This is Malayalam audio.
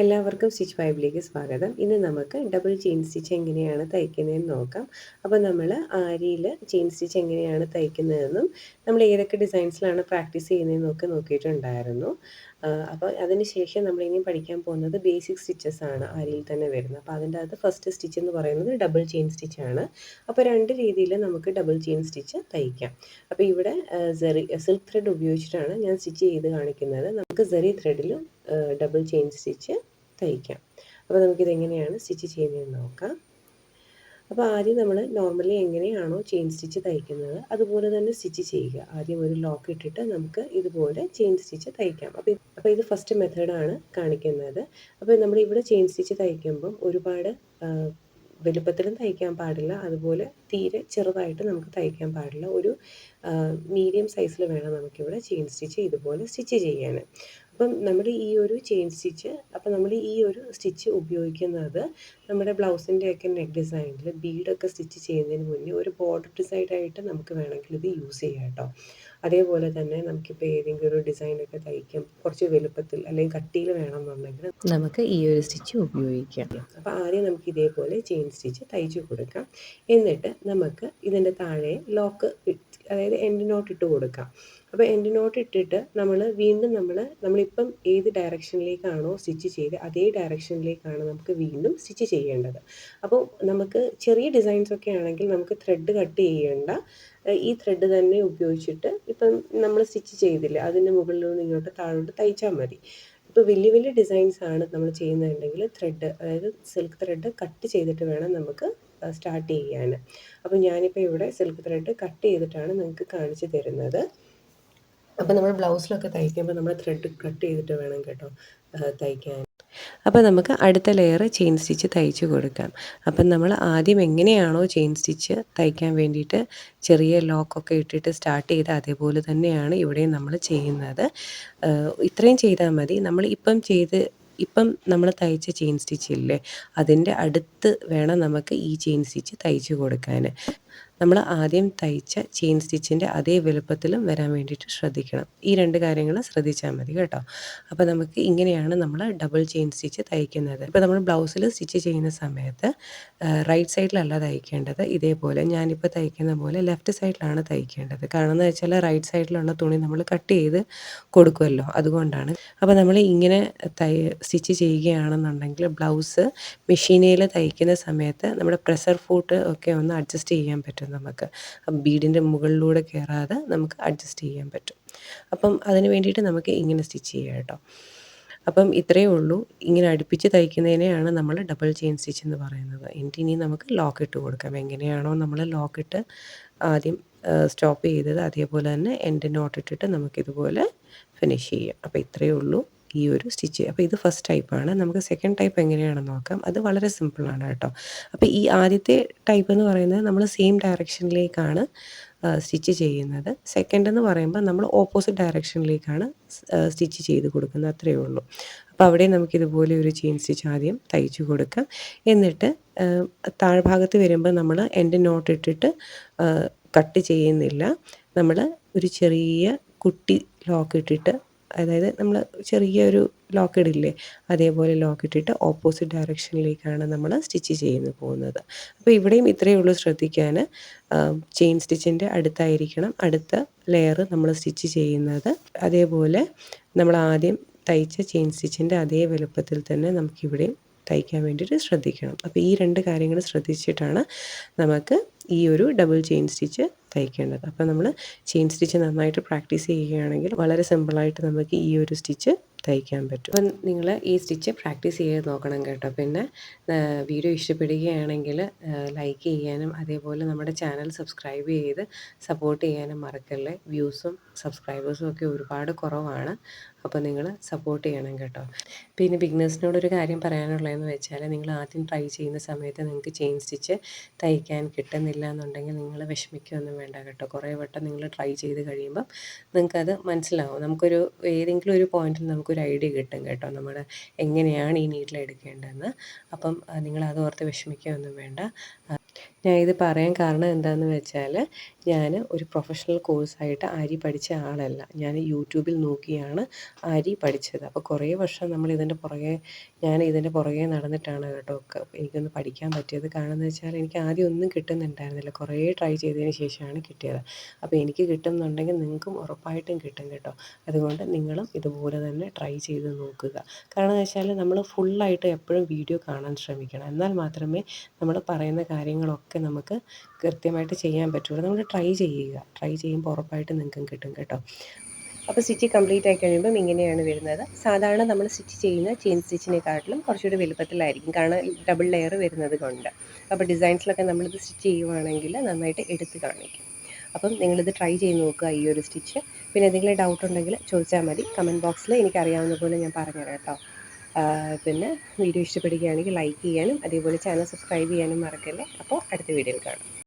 എല്ലാവർക്കും സ്റ്റിച്ച് ഫൈബിലേക്ക് സ്വാഗതം. ഇന്ന് നമുക്ക് ഡബിൾ ചെയിൻ സ്റ്റിച്ച് എങ്ങനെയാണ് തയ്ക്കുന്നതെന്ന് നോക്കാം. അപ്പോൾ നമ്മൾ ആരിയിൽ ചെയിൻ സ്റ്റിച്ച് എങ്ങനെയാണ് തയ്ക്കുന്നതെന്നും നമ്മൾ ഏതൊക്കെ ഡിസൈൻസിലാണ് പ്രാക്ടീസ് ചെയ്യുന്നതെന്നും ഒക്കെ നോക്കിയിട്ടുണ്ടായിരുന്നു. അപ്പോൾ അതിന് ശേഷം നമ്മൾ ഇനി പഠിക്കാൻ പോകുന്നത് ബേസിക് സ്റ്റിച്ചസ് ആണ് ആരിയിൽ തന്നെ വരുന്നത്. അപ്പോൾ അതിന്റെ അകത്ത് ഫസ്റ്റ് സ്റ്റിച്ച് എന്ന് പറയുന്നത് ഡബിൾ ചെയിൻ സ്റ്റിച്ച് ആണ്. അപ്പോൾ രണ്ട് രീതിയിൽ നമുക്ക് ഡബിൾ ചെയിൻ സ്റ്റിച്ച് തയ്ക്കാം. അപ്പോൾ ഇവിടെ സെറി സിൽക്ക് ത്രെഡ് ഉപയോഗിച്ചിട്ടാണ് ഞാൻ സ്റ്റിച്ച് ചെയ്ത് കാണിക്കുന്നത്. നമുക്ക് സെറി ത്രെഡിലും ഡബിൾ ചെയിൻ സ്റ്റിച്ച് തയ്ക്കാം. അപ്പോൾ നമുക്കിത് എങ്ങനെയാണ് സ്റ്റിച്ച് ചെയ്യുന്നതെന്ന് നോക്കാം. അപ്പോൾ ആദ്യം നമ്മൾ നോർമലി എങ്ങനെയാണോ ചെയിൻ സ്റ്റിച്ച് തയ്ക്കുന്നത് അതുപോലെ തന്നെ സ്റ്റിച്ച് ചെയ്യുക. ആദ്യം ഒരു ലോക്ക് ഇട്ടിട്ട് നമുക്ക് ഇതുപോലെ ചെയിൻ സ്റ്റിച്ച് തയ്ക്കാം. അപ്പോൾ അപ്പോൾ ഇത് ഫസ്റ്റ് മെത്തേഡാണ് കാണിക്കുന്നത്. അപ്പോൾ നമ്മൾ ഇവിടെ ചെയിൻ സ്റ്റിച്ച് തയ്ക്കുമ്പം ഒരുപാട് വലുപ്പത്തിലും തയ്ക്കാൻ പാടില്ല. അതുപോലെ തീരെ ചെറുതായിട്ട് നമുക്ക് തയ്ക്കാൻ പാടില്ല. ഒരു മീഡിയം സൈസിൽ വേണം നമുക്കിവിടെ ചെയിൻ സ്റ്റിച്ച് ഇതുപോലെ സ്റ്റിച്ച് ചെയ്യാൻ അപ്പം നമ്മൾ ഈ ഒരു ചെയിൻ സ്റ്റിച്ച് അപ്പം നമ്മൾ ഈ ഒരു സ്റ്റിച്ച് ഉപയോഗിക്കുന്നത് നമ്മുടെ ബ്ലൗസിന്റെയൊക്കെ നെക്ക് ഡിസൈനിൽ ബീഡൊക്കെ സ്റ്റിച്ച് ചെയ്യുന്നതിന് മുന്നേ ഒരു ബോർഡർ ഡിസൈനായിട്ട് നമുക്ക് വേണമെങ്കിൽ ഇത് യൂസ് ചെയ്യാം കേട്ടോ. അതേപോലെ തന്നെ നമുക്കിപ്പോൾ ഏതെങ്കിലും ഒരു ഡിസൈനൊക്കെ തയ്ക്കാം. കുറച്ച് വലുപ്പത്തിൽ അല്ലെങ്കിൽ കട്ടിയിൽ വേണം വേണമെന്നുണ്ടെങ്കിൽ നമുക്ക് ഈ ഒരു സ്റ്റിച്ച് ഉപയോഗിക്കാം. അപ്പോൾ ആദ്യം നമുക്ക് ഇതേപോലെ ചെയിൻ സ്റ്റിച്ച് തയ്ച്ചു കൊടുക്കാം. എന്നിട്ട് നമുക്ക് ഇതിന്റെ താഴെ ലോക്ക് അതായത് എൻഡ് നോട്ട് ഇട്ട് കൊടുക്കാം. അപ്പോൾ എൻഡ് നോട്ട് ഇട്ടിട്ട് നമ്മൾ വീണ്ടും നമ്മൾ നമ്മളിപ്പം ഏത് ഡയറക്ഷനിലേക്കാണോ സ്റ്റിച്ച് ചെയ്ത് അതേ ഡയറക്ഷനിലേക്കാണ് നമുക്ക് വീണ്ടും സ്റ്റിച്ച് ചെയ്യേണ്ടത്. അപ്പോൾ നമുക്ക് ചെറിയ ഡിസൈൻസ് ഒക്കെ ആണെങ്കിൽ നമുക്ക് ത്രെഡ് കട്ട് ചെയ്യേണ്ട. ഈ ത്രെഡ് തന്നെ ഉപയോഗിച്ചിട്ട് ഇപ്പം നമ്മൾ സ്റ്റിച്ച് ചെയ്തില്ല അതിന്റെ മുകളിൽ നിന്ന് ഇങ്ങോട്ട് താഴോട്ട് തയ്ച്ചാൽ മതി. ഇപ്പോൾ വലിയ വലിയ ഡിസൈൻസ് ആണ് നമ്മൾ ചെയ്യുന്നുണ്ടെങ്കിൽ ത്രെഡ് അതായത് സിൽക്ക് ത്രെഡ് കട്ട് ചെയ്തിട്ട് വേണം നമുക്ക് സ്റ്റാർട്ട് ചെയ്യാൻ അപ്പോൾ ഞാനിപ്പോൾ ഇവിടെ സിൽക്ക് ത്രെഡ് കട്ട് ചെയ്തിട്ടാണ് നിങ്ങൾക്ക് കാണിച്ചു തരുന്നത്. അപ്പോൾ നമ്മൾ ബ്ലൗസിലൊക്കെ തയ്ക്കുമ്പോൾ നമ്മൾ ത്രെഡ് കട്ട് ചെയ്തിട്ട് വേണം കേട്ടോ തയ്ക്കാൻ. അപ്പോൾ നമുക്ക് അടുത്ത ലെയർ ചെയിൻ സ്റ്റിച്ച് തയ്ച്ച് കൊടുക്കാം. അപ്പം നമ്മൾ ആദ്യം എങ്ങനെയാണോ ചെയിൻ സ്റ്റിച്ച് തയ്ക്കാൻ വേണ്ടിയിട്ട് ചെറിയ ലോക്കൊക്കെ ഇട്ടിട്ട് സ്റ്റാർട്ട് ചെയ്ത് അതേപോലെ തന്നെയാണ് ഇവിടെയും നമ്മൾ ചെയ്യുന്നത്. ഇത്രയും ചെയ്താൽ മതി. നമ്മൾ ഇപ്പം ചെയ്ത് ഇപ്പം നമ്മൾ തയ്ച്ച ചെയിൻ സ്റ്റിച്ച് ഇല്ലേ അതിന്റെ അടുത്ത് വേണം നമുക്ക് ഈ ചെയിൻ സ്റ്റിച്ച് തയ്ച്ച് കൊടുക്കാൻ നമ്മൾ ആദ്യം തയ്ച്ച ചെയിൻ സ്റ്റിച്ചിന്റെ അതേ വലുപ്പത്തിലും വരാൻ വേണ്ടിയിട്ട് ശ്രദ്ധിക്കണം. ഈ രണ്ട് കാര്യങ്ങൾ ശ്രദ്ധിച്ചാൽ മതി കേട്ടോ. അപ്പോൾ നമുക്ക് ഇങ്ങനെയാണ് നമ്മൾ ഡബിൾ ചെയിൻ സ്റ്റിച്ച് തയ്ക്കുന്നത്. ഇപ്പോൾ നമ്മൾ ബ്ലൗസിൽ സ്റ്റിച്ച് ചെയ്യുന്ന സമയത്ത് റൈറ്റ് സൈഡിലല്ല തയ്ക്കേണ്ടത്. ഇതേപോലെ ഞാനിപ്പോൾ തയ്ക്കുന്ന പോലെ ലെഫ്റ്റ് സൈഡിലാണ് തയ്ക്കേണ്ടത്. കാരണം എന്ന് വെച്ചാൽ റൈറ്റ് സൈഡിലുള്ള തുണി നമ്മൾ കട്ട് ചെയ്ത് കൊടുക്കുമല്ലോ അതുകൊണ്ടാണ്. അപ്പോൾ നമ്മൾ ഇങ്ങനെ തൈ സ്റ്റിച്ച് ചെയ്യുകയാണെന്നുണ്ടെങ്കിൽ ബ്ലൗസ് മെഷീനിൽ തയ്ക്കുന്ന സമയത്ത് നമ്മുടെ പ്രഷർ ഫൂട്ട് ഒക്കെ ഒന്ന് അഡ്ജസ്റ്റ് ചെയ്യാൻ പറ്റും. പറ്റും നമുക്ക് ബീഡിന്റെ മുകളിലൂടെ കയറാതെ നമുക്ക് അഡ്ജസ്റ്റ് ചെയ്യാൻ പറ്റും. അപ്പം അതിന് വേണ്ടിയിട്ട് നമുക്ക് ഇങ്ങനെ സ്റ്റിച്ച് ചെയ്യാം കേട്ടോ. അപ്പം ഇത്രയേ ഉള്ളൂ. ഇങ്ങനെ അടുപ്പിച്ച് തയ്ക്കുന്നതിനെയാണ് നമ്മൾ ഡബിൾ ചെയിൻ സ്റ്റിച്ച് എന്ന് പറയുന്നത്. എന്നിട്ട് ഇനി നമുക്ക് ലോക്ക് ഇട്ട് കൊടുക്കാം. എങ്ങനെയാണോ നമ്മൾ ലോക്ക് ഇട്ട് ആദ്യം സ്റ്റോപ്പ് ചെയ്തത് അതേപോലെ തന്നെ എന്റെ നോട്ടിട്ടിട്ട് നമുക്കിതുപോലെ ഫിനിഷ് ചെയ്യാം. അപ്പോൾ ഇത്രയേ ഉള്ളൂ. ഈ ഒരു സ്റ്റിച്ച് അപ്പോൾ ഇത് ഫസ്റ്റ് ടൈപ്പാണ് നമുക്ക് സെക്കൻഡ് ടൈപ്പ് എങ്ങനെയാണെന്ന് നോക്കാം. അത് വളരെ സിമ്പിളാണ് കേട്ടോ. അപ്പോൾ ഈ ആദ്യത്തെ ടൈപ്പ് എന്ന് പറയുന്നത് നമ്മൾ സെയിം ഡയറക്ഷനിലേക്കാണ് സ്റ്റിച്ച് ചെയ്യുന്നത്. സെക്കൻഡ് എന്ന് പറയുമ്പോൾ നമ്മൾ ഓപ്പോസിറ്റ് ഡയറക്ഷനിലേക്കാണ് സ്റ്റിച്ച് ചെയ്ത് കൊടുക്കുന്നത്. അത്രയേ ഉള്ളൂ. അപ്പോൾ അവിടെ നമുക്കിതുപോലെ ഒരു ചെയിൻ സ്റ്റിച്ച് ആദ്യം തയ്ച്ചു കൊടുക്കാം. എന്നിട്ട് താഴ്ഭാഗത്ത് വരുമ്പോൾ നമ്മൾ എന്റെ നോട്ട് ഇട്ടിട്ട് കട്ട് ചെയ്യുന്നില്ല. നമ്മൾ ഒരു ചെറിയ കുട്ടി ലോക്ക് ഇട്ടിട്ട് അതായത് നമ്മൾ ചെറിയൊരു ലോക്ക് ഇടില്ലേ അതേപോലെ ലോക്ക് ഇട്ടിട്ട് ഓപ്പോസിറ്റ് ഡയറക്ഷനിലേക്കാണ് നമ്മൾ സ്റ്റിച്ച് ചെയ്യുന്നു പോകുന്നത്. അപ്പോൾ ഇവിടെയും ഇത്രയേ ഉള്ളൂ ശ്രദ്ധിക്കാൻ ചെയിൻ സ്റ്റിച്ചിന്റെ അടുത്തായിരിക്കണം. അടുത്ത ലെയർ നമ്മൾ സ്റ്റിച്ച് ചെയ്യുന്നത്. അതേപോലെ നമ്മൾ ആദ്യം തയ്ച്ച ചെയിൻ സ്റ്റിച്ചിന്റെ അതേ വലുപ്പത്തിൽ തന്നെ നമുക്കിവിടെയും തയ്ക്കാൻ വേണ്ടിയിട്ട് ശ്രദ്ധിക്കണം. അപ്പോൾ ഈ രണ്ട് കാര്യങ്ങൾ ശ്രദ്ധിച്ചിട്ടാണ് നമുക്ക് ഈ ഒരു ഡബിൾ ചെയിൻ സ്റ്റിച്ച് തയ്ക്കേണ്ടത്. അപ്പോൾ നമ്മൾ ചെയിൻ സ്റ്റിച്ച് നന്നായിട്ട് പ്രാക്ടീസ് ചെയ്യുകയാണെങ്കിൽ വളരെ സിമ്പിളായിട്ട് നമുക്ക് ഈ ഒരു സ്റ്റിച്ച് തയ്ക്കാൻ പറ്റും. അപ്പം നിങ്ങൾ ഈ സ്റ്റിച്ച് പ്രാക്ടീസ് ചെയ്ത് നോക്കണം കേട്ടോ. പിന്നെ വീഡിയോ ഇഷ്ടപ്പെടുകയാണെങ്കിൽ ലൈക്ക് ചെയ്യാനും അതേപോലെ നമ്മുടെ ചാനൽ സബ്സ്ക്രൈബ് ചെയ്ത് സപ്പോർട്ട് ചെയ്യാനും മറക്കല്ലേ. വ്യൂസും സബ്സ്ക്രൈബേഴ്സും ഒക്കെ ഒരുപാട് കുറവാണ്. അപ്പോൾ നിങ്ങൾ സപ്പോർട്ട് ചെയ്യണം കേട്ടോ. പിന്നെ ബിഗ്നേഴ്സിനോട് ഒരു കാര്യം പറയാനുള്ളതെന്ന് വെച്ചാൽ നിങ്ങൾ ആദ്യം ട്രൈ ചെയ്യുന്ന സമയത്ത് നിങ്ങൾക്ക് ചെയിൻ സ്റ്റിച്ച് തയ്ക്കാൻ കിട്ടുന്നില്ല എന്നുണ്ടെങ്കിൽ നിങ്ങൾ വിഷമിക്കുകയൊന്നും വേണ്ട കേട്ടോ. കുറേ വട്ടം നിങ്ങൾ ട്രൈ ചെയ്ത് കഴിയുമ്പം നിങ്ങൾക്കത് മനസ്സിലാവും. നമുക്കൊരു ഏതെങ്കിലും ഒരു പോയിന്റിൽ നമുക്കൊരു ഐഡിയ കിട്ടും കേട്ടോ നമ്മൾ എങ്ങനെയാണ് ഈ നീഡിൽ എടുക്കേണ്ടതെന്ന്. അപ്പം നിങ്ങൾ അത് ഓർത്ത് വിഷമിക്കുകയൊന്നും വേണ്ട. ഞാൻ ഇത് പറയാൻ കാരണം എന്താണെന്ന് വെച്ചാൽ ഞാൻ ഒരു പ്രൊഫഷണൽ കോഴ്സായിട്ട് ആരി പഠിച്ച ആളല്ല. ഞാൻ യൂട്യൂബിൽ നോക്കിയാണ് ആരി പഠിച്ചത്. അപ്പോൾ കുറേ വർഷം നമ്മൾ ഇതിന്റെ പുറകെ ഞാൻ ഇതിന്റെ പുറകെ നടന്നിട്ടാണ് കേട്ടോ എനിക്കൊന്ന് പഠിക്കാൻ പറ്റിയത്. കാരണം എന്ന് വെച്ചാൽ എനിക്ക് ആദ്യം ഒന്നും കിട്ടുന്നുണ്ടായിരുന്നില്ല. കുറേ ട്രൈ ചെയ്തതിന് ശേഷമാണ് കിട്ടിയത്. അപ്പോൾ എനിക്ക് കിട്ടുന്നുണ്ടെങ്കിൽ നിങ്ങൾക്കും ഉറപ്പായിട്ടും കിട്ടും കേട്ടോ. അതുകൊണ്ട് നിങ്ങളും ഇതുപോലെ തന്നെ ട്രൈ ചെയ്ത് നോക്കുക. കാരണം എന്ന് വെച്ചാൽ നമ്മൾ ഫുള്ളായിട്ട് എപ്പോഴും വീഡിയോ കാണാൻ ശ്രമിക്കണം. എന്നാൽ മാത്രമേ നമ്മൾ പറയുന്ന കാര്യങ്ങളൊക്കെ നമുക്ക് കൃത്യമായിട്ട് ചെയ്യാൻ പറ്റുള്ളൂ. നമ്മൾ ട്രൈ ചെയ്യുക. ട്രൈ ചെയ്യുമ്പോൾ ഉറപ്പായിട്ട് നിങ്ങൾക്കും കിട്ടും കേട്ടോ. അപ്പോൾ സ്റ്റിച്ച് കംപ്ലീറ്റ് ആയി കഴിയുമ്പം ഇങ്ങനെയാണ് വരുന്നത്. സാധാരണ നമ്മൾ സ്റ്റിച്ച് ചെയ്യുന്ന ചെയിൻ സ്റ്റിച്ചിനെക്കാട്ടിലും കുറച്ചുകൂടി വലുപ്പത്തിലായിരിക്കും. കാരണം ഡബിൾ ലെയർ വരുന്നത് കൊണ്ട്. അപ്പോൾ ഡിസൈൻസിലൊക്കെ നമ്മളിത് സ്റ്റിച്ച് ചെയ്യുവാണെങ്കിൽ നന്നായിട്ട് എടുത്ത് കാണിക്കും. അപ്പം നിങ്ങളിത് ട്രൈ ചെയ്ത് നോക്കുക ഈ ഒരു സ്റ്റിച്ച് പിന്നെ എന്തെങ്കിലും ഡൗട്ട് ഉണ്ടെങ്കിൽ ചോദിച്ചാൽ മതി. കമന്റ് ബോക്സിൽ എനിക്കറിയാവുന്ന പോലെ ഞാൻ പറഞ്ഞുതരാം കേട്ടോ. പിന്നെ വീഡിയോ ഇഷ്ടപ്പെടുകയാണെങ്കിൽ ലൈക്ക് ചെയ്യാനും അതേപോലെ ചാനൽ സബ്സ്ക്രൈബ് ചെയ്യാനും മറക്കല്ലേ? അപ്പോൾ അടുത്ത വീഡിയോയിൽ കാണാം.